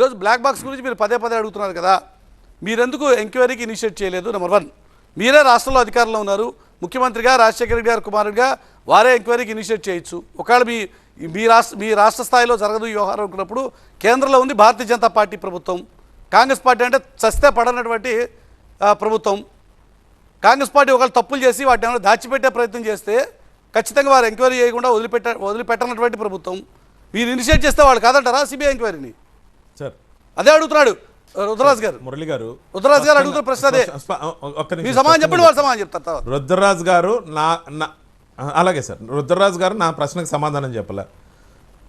ఈరోజు black box గురించి మీరు పదే పదే అడుగుతున్నారు కదా. మీరెందుకు ఎంక్వైరీకి ఇనిషియేట్ చేయలేదు? నెంబర్ వన్ మీరే రాష్ట్రంలో అధికారంలో ఉన్నారు. ముఖ్యమంత్రిగా రాజశేఖర రెడ్డి కుమారుడిగా వారే ఎంక్వైరీకి ఇనిషియేట్ చేయొచ్చు. ఒకవేళ మీ మీ రాష్ట్ర మీ రాష్ట్ర స్థాయిలో జరగదు వ్యవహారం అనుకున్నప్పుడు కేంద్రంలో ఉంది భారతీయ జనతా పార్టీ ప్రభుత్వం. కాంగ్రెస్ పార్టీ అంటే చస్తే పడనటువంటి ప్రభుత్వం. కాంగ్రెస్ పార్టీ ఒకవేళ తప్పులు చేసి వాటిని ఏమైనా దాచిపెట్టే ప్రయత్నం చేస్తే ఖచ్చితంగా వారు ఎంక్వైరీ చేయకుండా వదిలిపెట్ట వదిలిపెట్టనటువంటి ప్రభుత్వం. మీరు ఇనిషియేట్ చేస్తే వాళ్ళు కాదంటారా? సిబిఐ ఎంక్వైరీని. సార్. అదే అడుగుతున్నాడు రుద్రరాజు గారు. మురళి గారు రుద్రరాజు గారు అడుగుతున్న ప్రశ్న అదే. మీ సమాధానం చెప్పండి వాళ్ళు సమాధానం చెప్తారు రుద్రరాజు గారు నా నా- అలాగే సార్. రుద్రరాజు గారు నా ప్రశ్నకు సమాధానం చెప్పలే.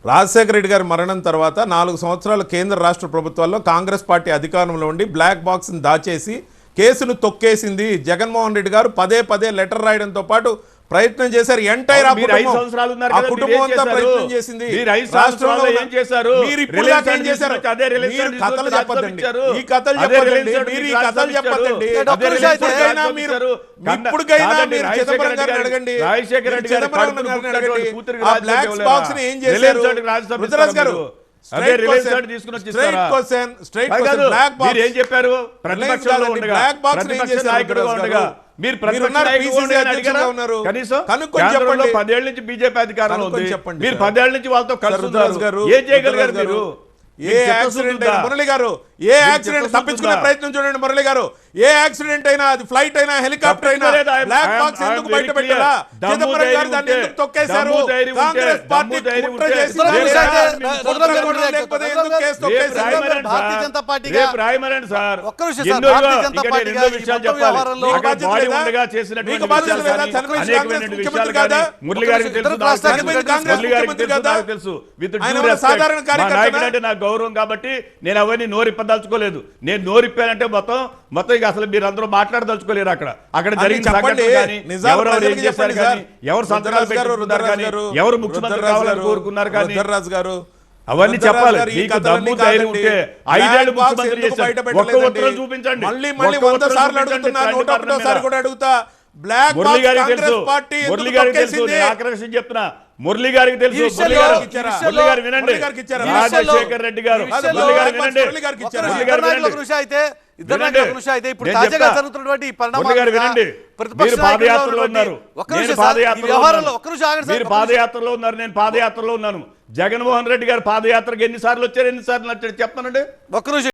రాజశేఖర రెడ్డి గారి మరణం తర్వాత నాలుగు సంవత్సరాలు కేంద్ర రాష్ట్ర ప్రభుత్వాల్లో కాంగ్రెస్ పార్టీ అధికారంలో ఉండి బ్లాక్ బాక్స్ని దాచేసి కేసును తొక్కేసింది జగన్మోహన్ రెడ్డి గారు. పదే పదే లెటర్ రాయడంతో పాటు ప్రయత్నం చేశారు. ఎంటైర్ చేశారు? ప్రయత్నం చేసింది. రాష్ట్రంలో ఏం చేశారు? మీరు ఇప్పుడు ఏం చేశారు? మీరు కథలు ఈ కథలు మీరు ఈ కథలు ఇప్పటికైనా. ఇప్పటికైనా చిదంబరం గారిని అడగండి. రాజశేఖర రెడ్డి గారి చిదంబరం కడుపును గారిని పుట్టినటువంటి అడగండి. కూతురికి ఆ రాజ్యం బ్లాక్ ఇవ్వలేదా? బాక్స్ని ఏం చేశారు? రుద్రరాజ్ గారు. స్ట్రైట్ బ్లాక్ బాక్స్ ఏం చెప్పారు? ప్రతిపక్షంలో ఉండగా ప్రతిపక్ష నాయకుడుగా ఉండగా? మీరు. పదేళ్ళ నుంచి బీజేపీ అధికారంలో ఉంది. చెప్పండి మీరు సార్. పదేళ్ళ నుంచి వాళ్ళతో సార్ కలిసి రుద్రరాజ్ ఉన్నారు గారు ఏం చేయగలిగారు మీరు? ఏ యాక్సిడెంట్? అయినా మురళి గారు ఏ యాక్సిడెంట్ తప్పించుకునే? ప్రయత్నం చూడండి మురళి గారు ఏ యాక్సిడెంట్ అయినా అది ఫ్లైట్ అయినా హెలికాప్టర్ అయినా బ్లాక్ బాక్స్ ఎందుకు బయట. పెట్టారా చిదంబరం గారు దాన్ని ఎందుకు తొక్కేశారు కాంగ్రెస్ పార్టీ కుట్ర చేసి లేకపోతే ఎందుకు కేసు తొక్కేశారు? భారతీయ సార్. జనతా. ఒక్క భారతీయ జనతా మీకు బాధ్యత లేదా? కాంగ్రెస్ ముఖ్యమంత్రి కాదా? మురళి గారికి తెలుసు, కాంగ్రెస్ ముఖ్యమంత్రి కాదా? సాధారణ మా గౌరవం కాబట్టి నేను అవన్నీ నోరిప్పదలుచుకోలేదు నేను నోరిప్పానంటే మొత్తం మొత్తం ఇక అసలు మీరు అందరూ మాట్లాడదలుచుకోలేరు అక్కడ అక్కడ జరిగిన ఎవరెవరు ఏం చేశారు కానీ. ఎవరు సంతకాలు కానీ గారు, ఎవరు ముఖ్యమంత్రి కావాలని కోరుకున్నారు కానీ గారు అవన్నీ చెప్పాలి మీకు దమ్ము ధైర్యం. ఉంటే ఐదేళ్ళు ముఖ్యమంత్రి చేశారు ఒక్క? ఉత్తరం చూపించండి మళ్ళీ వంద సార్లు నూట ఒకటోసారి. కూడా అడుగుతా బ్లాక్ మురళి బాక్స్ గారికి కాంగ్రెస్ తెలుసు పార్టీ మురళి ఎందుకు గారికి తెలుసు తొక్కేసింది? నేను ఆకర్షణ చెప్తున్నా మురళి గారికి తెలుసు. మురళి గారు వినండి. రాజశేఖర్ రెడ్డి గారు. మురళి గారు వినండి. మురళి గారు వినండి. అయితే ఇద్దరు అయితే ఇప్పుడు తాజాగా. జరుగుతున్నటువంటి వినండి. మీరు పాదయాత్రలో ఉన్నారు. నేను పాదయాత్రలో మీరు. పాదయాత్రలో ఉన్నారు. నేను పాదయాత్రలో ఉన్నాను. జగన్మోహన్ రెడ్డి గారు పాదయాత్రకు ఎన్నిసార్లు వచ్చారు? ఎన్నిసార్లు వచ్చారు చెప్పానండి ఒక్క నిమిషం.